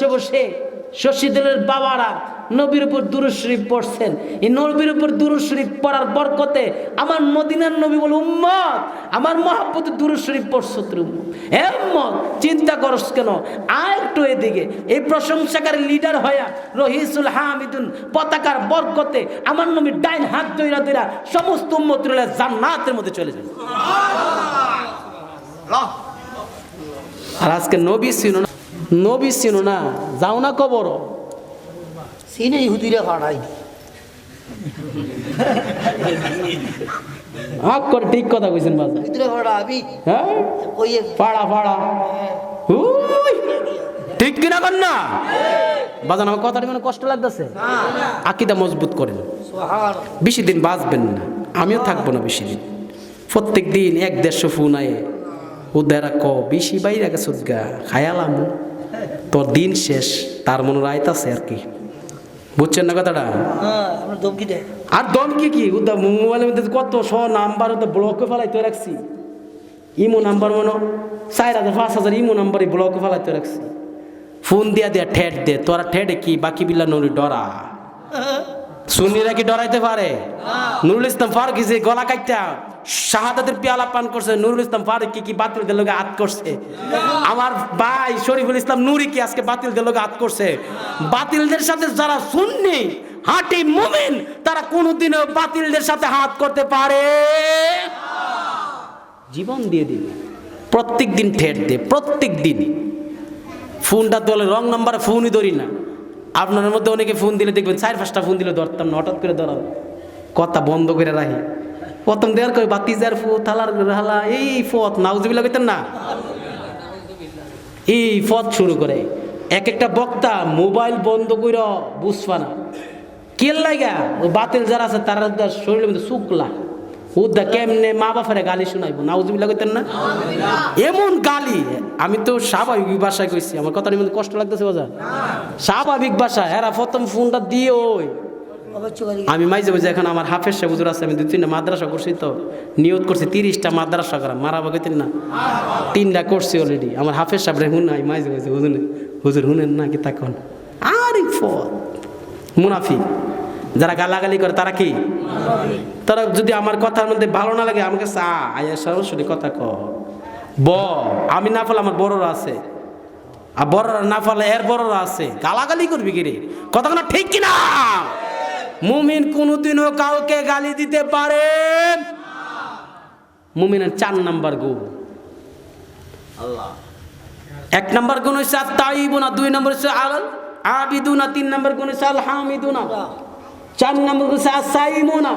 বসে বসে শশীদুলের বাবারা নবীর উপর দুরুদ শরীফ পড়ছেন। এই নবীর উপর দুরুদ শরীফ পড়ার বরকতে আমার মদিনার নবী বলে উম্মত আমার মহাব্বত দুরুদ শরীফ পড়ছো তুই উম্মত হে উম্মত চিন্তা করস কেন? আর একটু এদিকে। এই প্রশংসাকার লিডার হইয়া রহিসুল হামিদুন পতাকার বরকতে আমার নবী ডাইন হাত দইরা দইরা সমস্ত উম্মত জান্নাতের মধ্যে চলে যাবে। আর আজকে নবী ছিল না। নবী ছিল না যাও না কবর। সিনে ইহুদিরা খাড়াই হক করে ঠিক কথা কইছেন বাজা ইহুদিরা খাড়া আবি হ্যাঁ? কইয়ে। পাড়া পাড়া। উই, ঠিক কিনা কর না? বাজান আমার কথাটা মানে কষ্ট লাগতেছে। আকিদা মজবুত করেন। বেশি দিন বাঁচবেন না। আমিও থাকব না বেশি দিন। প্রত্যেক দিন এক দেড়শো ফোন আয়ে উদারা ক বেশি বাইরে গেছে গা খায়ালাম। তোর দিন শেষ তার মনে আইতাছে আর কি। বুঝছেন না কথাটা? হ্যাঁ আর দম কি? মোবাইলের মধ্যে কত শ নাম্বার তো ব্লকে ফেলাইতে রাখছি। ইমো নাম্বার মনে চার হাজার পাঁচ হাজার ইমো নাম্বার ব্লকে ফেলাইতে রাখছি। ফোন দিয়া দিয়া ঠেট দে তোরা ঠেটে কি? বাকি বিল্লা নুরি ডরা। সুন্নিরা কি ডরাইতে পারে? নুরুল ইসলাম ফারুক গলা কাটটা শাহাদাতের পেয়ালা পান করছে, নুরুল ইসলাম ফারুক কি কি বাতিল দিল আত করছে? আমার ভাই শরীফুল ইসলাম নুরি কি আজকে বাতিল দিল আত করছে? বাতিলদের সাথে যারা শুননি হাঁটি মুমিন, তারা কোনোদিনও বাতিলদের সাথে হাত করতে পারে। জীবন দিয়ে দিন প্রত্যেক দিন ঠেট দে, প্রত্যেক দিন। ফোনটা তোলে রং নাম্বারে ফোনই ধরি না। আপনার মধ্যে অনেকে ফোন দিলে দেখবেন চার পাঁচটা ফোন দিলে ধরতাম না, হঠাৎ করে ধরাম কথা বন্ধ করে রাখি। প্রথম দেওয়ার করে বাতিজার ফু, থালার হালা এই ফত নাউজবিল্লা কইতেন না? এই ফত শুরু করে। এক একটা বক্তা মোবাইল বন্ধ করে বুঝবা না। কেল লাগা বাতিল যারা আছে, তারা শরীরের মধ্যে শুকলা। উদ্দা কেমনে মা বাপারে গালি শোনাইবো? নাউজবিল্লা কইতেন না? এমন গালি। আমি তো স্বাভাবিক ভাষায় কইছি, আমার মধ্যে কষ্ট লাগতেছে বাজার স্বাভাবিক ভাষা এরা প্রথম ফোনটা দিয়ে ওই আমি মাইজে বুঝে এখন আমার হাফেজ সাহেব হুজুর আছে, আমি দু তিনটা মাদ্রাসা করছি তো নিয়ত করছি তিরিশটা মাদ্রাসা করা, মারা বাগাইতেন না, তিনটা করছি অলরেডি আমার হাফেজ সাহেব হুন নাই মাইজে বুঝে হুজুর হুজুর হুনেন না কি তখন আরে মুনাফি যারা গালাগালি করে তারা কি? তারা যদি আমার কথার মধ্যে ভালো না লাগে, আমাকে চা আয়া সরাসরি কথা ক। ব, আমি না ফেলে আমার বড়রা আছে, আর বড়রা না ফেলে এর বড়রা আছে, গালাগালি করবি কি রে? কথা না ঠিক কিনা? মুমিন কোনোদিনও কাউকে গালি দিতে পারেন মুমিনের চার নাম্বার গুণ। এক নাম্বার গুণ হচ্ছে তাইবুনা দুই নম্বর হচ্ছে আল আবিদুনা তিন নাম্বার গুণ হচ্ছে আল হামিদুনা চার নম্বর গুণ হচ্ছে আসাইমুনা।